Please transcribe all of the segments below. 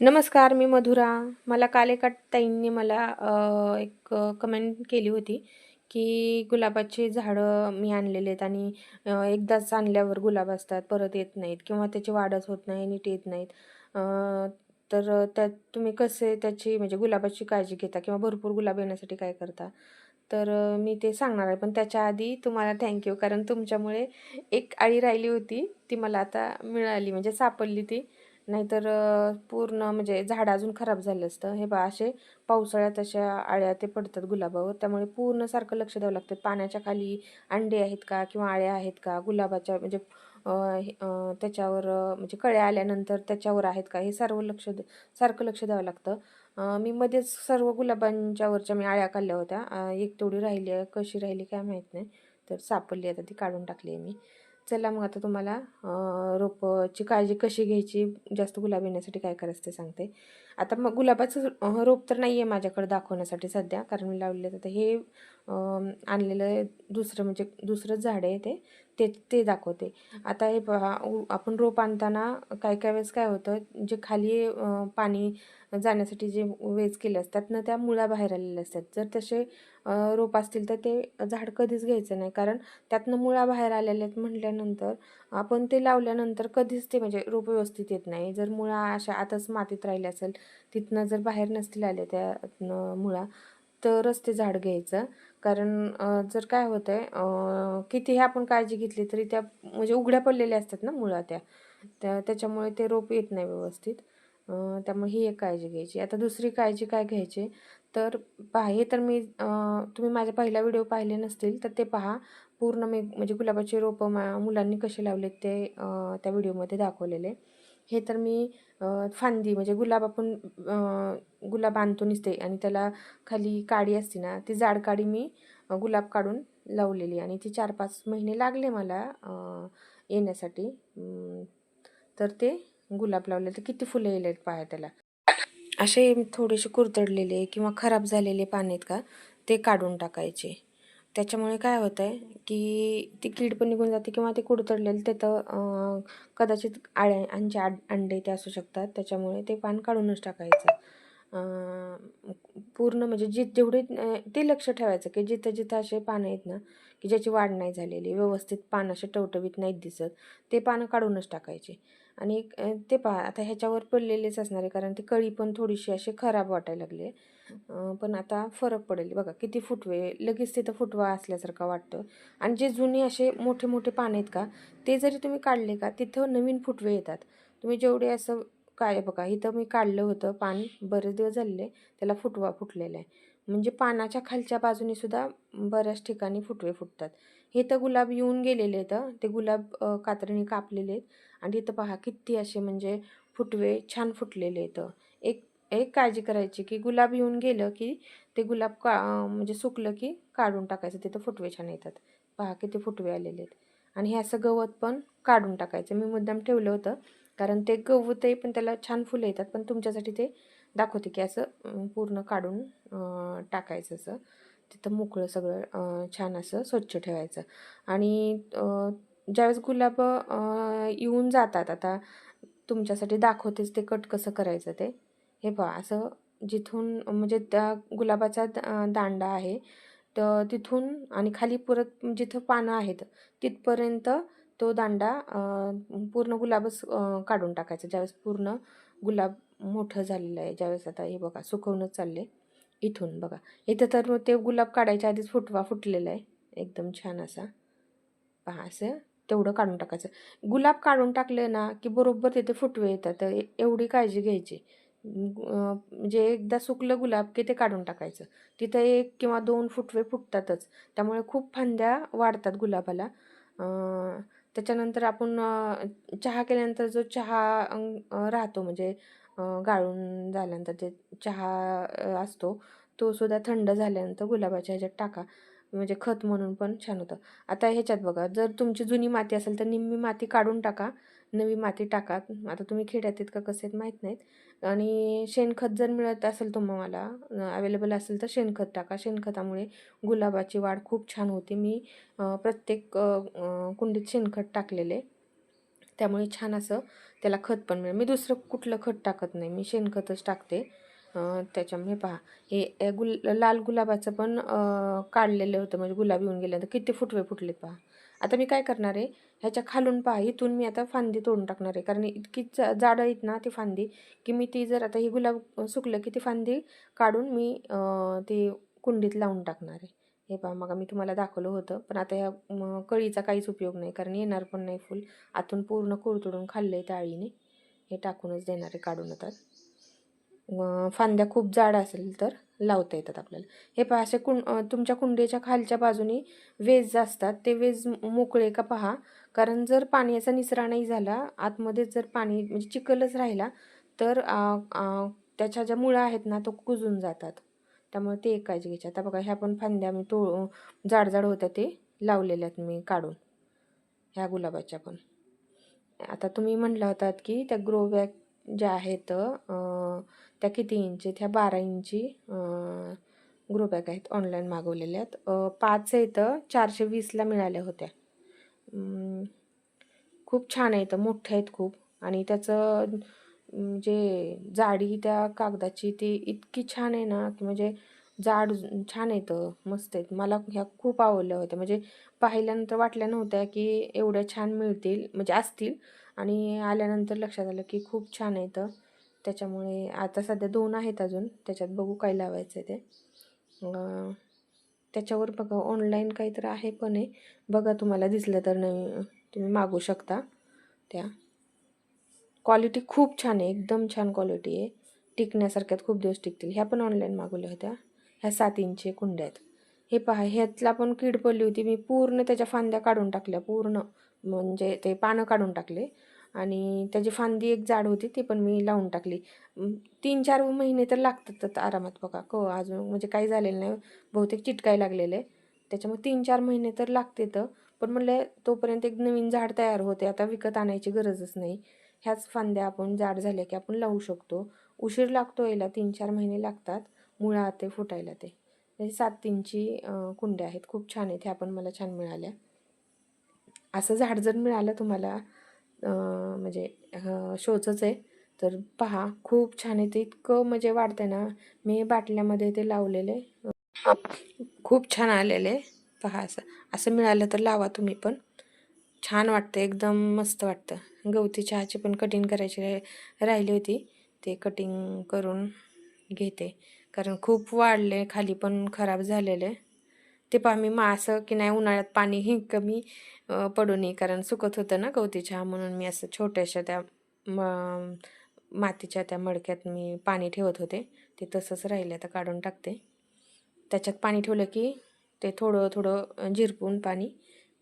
नमस्कार मी मधुरा. मला काल एका ताईंनी मला एक कमेंट केली होती की गुलाबाची झाडं मी आणलेले आहेत आणि एकदाच आणल्यावर गुलाब असतात परत येत नाहीत किंवा त्याची वाढच होत नाही नीट येत नाहीत. तर त्यात तुम्ही कसे त्याची म्हणजे गुलाबाची काळजी घेता किंवा भरपूर गुलाब येण्यासाठी काय करता? तर मी ते सांगणार आहे. पण त्याच्या आधी तुम्हाला थँक्यू कारण तुमच्यामुळे एक आळी राहिली होती ती मला आता मिळाली म्हणजे सापडली ती. नाहीतर पूर्ण म्हणजे झाड अजून खराब झालं असतं. हे बा असे पावसाळ्यात अशा आळ्या ते पडतात गुलाबावर. त्यामुळे पूर्ण सारखं लक्ष द्यावं लागतं. पाण्याच्या खाली अंडे आहेत का किंवा आळ्या आहेत का? गुलाबाच्या म्हणजे हे- त्याच्यावर म्हणजे कळ्या आल्यानंतर त्याच्यावर आहेत का? हे सर्व लक्ष द- सारखं लक्ष द्यावं लागतं. मी मध्येच सर्व गुलाबांच्यावरच्या मी आळ्या काढल्या होत्या. एक तेवढी राहिली आहे. कशी राहिली काय माहीत नाही. तर सापडली आता ती काढून टाकली आहे मी. चला मग आता तुम्हाला रोपची काळजी कशी घ्यायची? जास्त गुलाब येण्यासाठी काय करायचं ते सांगते. आता मग गुलाबाचं रोप तर नाही आहे माझ्याकडे दाखवण्यासाठी सध्या कारण मी लावलेलं तर हे आणलेलं दुसरं म्हणजे दुसरंच झाड आहे ते. ते ते दाखवते. आता हे उ- आपण रोप आणताना काय काय वेळेस काय होतं जे खाली पाणी जाण्यासाठी जे वेज केले असतात ना त्या मुळा बाहेर आलेल्या असतात. जर तसे रोप असतील तर ते झाड कधीच घ्यायचं नाही. कारण त्यातनं मुळा बाहेर आलेल्या आहेत म्हटल्यानंतर आपण ते लावल्यानंतर कधीच ते म्हणजे रोप व्यवस्थित येत नाही. जर मुळा अशा आताच मातीत राहिले असेल तिथनं जर बाहेर नसतील आले त्या मुळा तरच ते झाड घ्यायचं. कारण जर काय होतं आहे कितीही आपण काळजी घेतली तरी त्या म्हणजे उघड्या पडलेल्या असतात ना मुळा त्या. त्या त्याच्यामुळे ते रोप येत नाही व्यवस्थित. त्यामुळे ही एक काळजी घ्यायची. आता दुसरी काळजी काय घ्यायची? तर पाहे तर मी तुम्ही माझ्या पहिला व्हिडिओ पाहिले नसतील तर ते पहा. पूर्ण मी म्हणजे गुलाबाचे रोपं मा मुलांनी कसे लावलेत ते त्या व्हिडिओमध्ये दाखवलेले. हे तर मी फांदी म्हणजे गुलाब आपण गुलाब आणतो निसते आणि त्याला खाली काडी असते ना ती जाड काडी मी गुलाब काढून लावलेली आणि ती चार पाच महिने लागले मला येण्यासाठी. तर ते गुलाब लावले. तर किती फुलं येले आहेत पाहा त्याला? असे थोडेसे कुरतडलेले किंवा खराब झालेले पाने आहेत का ते काढून टाकायचे. त्याच्यामुळे काय होतं आहे की ती कीड पण निघून जाते किंवा ते कुडतडलेलं त्याचं कदाचित अं, कदाचित आळ्यांचे आड अंडे ते असू शकतात. त्याच्यामुळे ते पान काढूनच टाकायचं. पूर्ण म्हणजे जी जेवढे ते लक्ष ठेवायचं की जिथं जिथं असे पानं आहेत ना की ज्याची वाढ नाही झालेली व्यवस्थित पान असे टवटवीत नाहीत दिसत ते पानं काढूनच टाकायचे. आणि ते पहा आता ह्याच्यावर पडलेलेच असणारे कारण ती कळी पण थोडीशी अशी खराब वाटायला लागली. पण आता फरक पडेल. बघा किती फुटवे लगेच तिथं फुटवा असल्यासारखा वाटतं. आणि जे जुने असे मोठे मोठे पानं आहेत का ते जरी तुम्ही काढले का तिथं नवीन फुटवे येतात. तुम्ही जेवढे असं काय बघा इथं मी काढलं होतं पान बरेच दिवस झालेले त्याला फुटवा फुटलेला आहे. म्हणजे पानाच्या खालच्या बाजूने सुद्धा बऱ्याच ठिकाणी फुटवे फुटतात. हे तर गुलाब येऊन गेलेले आहेत ते गुलाब कात्रीने कापलेले आहेत. आणि इथं पहा किती असे म्हणजे फुटवे छान फुटलेले आहेत एक एक काळजी करायची की गुलाब येऊन गेलं की ते गुलाब का म्हणजे सुकलं की काढून टाकायचं. तिथं फुटवे छान येतात. पहा किती फुटवे आलेले आहेत. आणि हे असं गवत पण काढून टाकायचं. मी मुद्दाम ठेवलं होतं कारण ते गवत आहे पण त्याला छान फुलं येतात पण तुमच्यासाठी ते दाखवते की असं पूर्ण काढून टाकायचं असं. तिथं मोकळं सगळं छान असं स्वच्छ ठेवायचं. आणि ज्यावेळेस गुलाब येऊन जातात आता तुमच्यासाठी दाखवतेच ते कट कसं करायचं ते. हे पहा असं जिथून म्हणजे त्या गुलाबाचा दांडा आहे तर तिथून आणि खाली परत जिथं पानं आहेत तिथपर्यंत तो दांडा पूर्ण गुलाबच काढून टाकायचा. ज्यावेळेस पूर्ण गुलाब मोठं झालेलं आहे ज्यावेळेस आता हे बघा सुकवणंच चालले इथून बघा. इथं तर मग ते गुलाब काढायच्या आधीच फुटवा फुटलेला आहे एकदम छान असा. पहा असं तेवढं काढून टाकायचं. गुलाब काढून टाकले ना की बरोबर तिथे फुटवे येतात. तर एवढी काळजी घ्यायची. म्हणजे एकदा सुकलं गुलाब की ते काढून टाकायचं. तिथं एक किंवा दोन फुटवे फुटतातच. त्यामुळे खूप फांद्या वाढतात गुलाबाला. त्याच्यानंतर आपण चहा केल्यानंतर जो चहा राहतो म्हणजे गाळून झाल्यानंतर जे चहा असतो तो सुद्धा थंड झाल्यानंतर गुलाबाच्या ह्याच्यात टाका. म्हणजे खत म्हणून पण छान होतं. आता ह्याच्यात बघा जर तुमची जुनी माती असेल तर निम्मी माती काढून टाका. नवी माती टाका. आता तुम्ही खेड्यात आहेत का कसे आहेत माहीत नाहीत. आणि शेणखत जर मिळत असेल तुम्हाला अवेलेबल असेल तर शेणखत टाका. शेणखतामुळे गुलाबाची वाढ खूप छान होते. मी प्रत्येक कुंडीत शेणखत टाकलेले. त्यामुळे छान असं त्याला खत पण मिळेल. मी दुसरं कुठलं खत टाकत नाही. मी शेणखतच टाकते. त्याच्यामुळे पहा. हे गुल लाल गुलाबाचं पण काढलेलं होतं. म्हणजे गुलाब येऊन गेल्यानंतर किती फुटवे फुटलेत पहा. आता मी काय करणार आहे? ह्याच्या खालून पहा इथून मी आता फांदी तोडून टाकणार आहे. कारण इतकी जाड आहेत ना ती फांदी की मी ती जर आता ही गुलाब सुकलं की ती फांदी काढून मी ती कुंडीत लावून टाकणार आहे. हे पहा मग मी तुम्हाला दाखवलं होतं पण आता ह्या कळीचा काहीच उपयोग नाही कारण येणार पण नाही फुल. आतून पूर्ण कुरतडून खाल्लं आहे त्या आळीने. हे टाकूनच देणार आहे काढून आता. फांद्या खूप जाड असेल तर. लावता येतात आपल्याला. हे पहा असे कुं तुमच्या कुंडीच्या खालच्या बाजूनी वेज असतात. ते वेज मोकळे का पहा? कारण जर पाण्याचा निसरा नाही झाला आतमध्ये जर पाणी म्हणजे चिखलच राहिला तर त्याच्या ज्या मुळा आहेत ना तो कुजून जातात. त्यामुळे ते एक काळजी घ्यायची. आता बघा ह्या पण फांद्या मी तो जाड जाड होत्या ते लावलेल्या आहेत मी काढून. ह्या गुलाबाच्या पण. आता तुम्ही म्हटलं होतात की त्या ग्रो बॅग ज्या आहेत त्या किती इंची ह्या बारा इंची ग्रो बॅग आहेत ऑनलाईन मागवलेल्या आहेत पाच आहेत चारशे वीसला मिळाल्या होत्या. खूप छान आहेत मोठ्या आहेत खूप. आणि त्याचं म्हणजे जाडी त्या कागदाची ती इतकी छान आहे ना की म्हणजे जाड छान येतं मस्त आहेत. मला ह्या खूप आवडल्या होत्या. म्हणजे पाहिल्यानंतर वाटल्या नव्हत्या की एवढ्या छान मिळतील म्हणजे असतील. आणि आल्यानंतर लक्षात आलं की खूप छान येतं त्याच्यामुळे आता सध्या दोन आहेत अजून. त्याच्यात बघू काय लावायचं आहे ते त्याच्यावर बघा ऑनलाईन काहीतरी आहे पण आहे. बघा तुम्हाला दिसलं तर नवीन तुम्ही मागू शकता त्या. क्वालिटी खूप छान आहे एकदम छान क्वालिटी आहे. टिकण्यासारख्यात खूप दिवस टिकतील. ह्या पण ऑनलाईन मागवल्या होत्या. ह्या सात इंचे कुंड्या आहेत. हे पहा ह्यातला पण कीड पडली होती. मी पूर्ण त्याच्या फांद्या काढून टाकल्या पूर्ण. म्हणजे ते पानं काढून टाकले. आणि त्याची फांदी एक जाड होती ती पण मी लावून टाकली. तीन चार महिने तर लागतात आरामात बघा. क अजून म्हणजे काही झालेलं नाही. बहुतेक चिटकाय लागलेलं. आहे त्याच्यामुळे तीन चार महिने तर लागते तर पण म्हणलं तोपर्यंत एक नवीन झाड तयार होते. आता विकत आणायची गरजच नाही. ह्याच फांद्या आपण जाड झाल्या की आपण लावू शकतो. उशीर लागतो याला. तीन चार महिने लागतात. मुळा ते फुटायला ते. म्हणजे सात तीनची कुंड्या आहेत. खूप छान आहेत. ह्या पण मला छान मिळाल्या. असं झाड जर मिळालं तुम्हाला म्हणजे शोचंच आहे. तर पहा खूप छान आहे ते. इतकं म्हणजे वाढतं ना. मी बाटल्यामध्ये ते लावलेले. खूप छान आलेले. पहा असं. असं मिळालं तर लावा तुम्ही पण. छान वाटतं एकदम मस्त वाटतं. गवती चहाची पण कटिंग करायची रा- राहिली होती. ते कटिंग करून घेते. कारण खूप वाढले. खाली पण खराब झालेले. ते पहा मी मा असं की नाही उन्हाळ्यात पाणीही कमी पडू नये कारण सुकत होतं ना गवती चहा म्हणून. मी असं छोट्याशा त्या म मातीच्या त्या मडक्यात मी पाणी ठेवत होते. ते तसंच राहिले आता काढून टाकते. त्याच्यात पाणी ठेवलं की ते थोडं थोडं झिरपून पाणी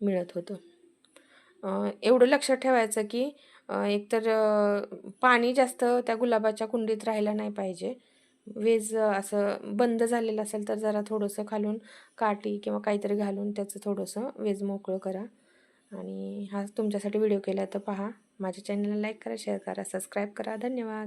मिळत होतं. एवढं लक्षात ठेवायचं की एकतर पाणी जास्त त्या गुलाबाच्या कुंडीत राहायला नाही पाहिजे. वेज असं बंद झालेलं असेल तर जरा थोडंसं खालून काठी किंवा काहीतरी घालून त्याचं थोडंसं वेज मोकळं करा. आणि हा तुमच्यासाठी व्हिडिओ केला तर पहा माझ्या चॅनलला लाईक करा शेअर करा सबस्क्राईब करा. धन्यवाद.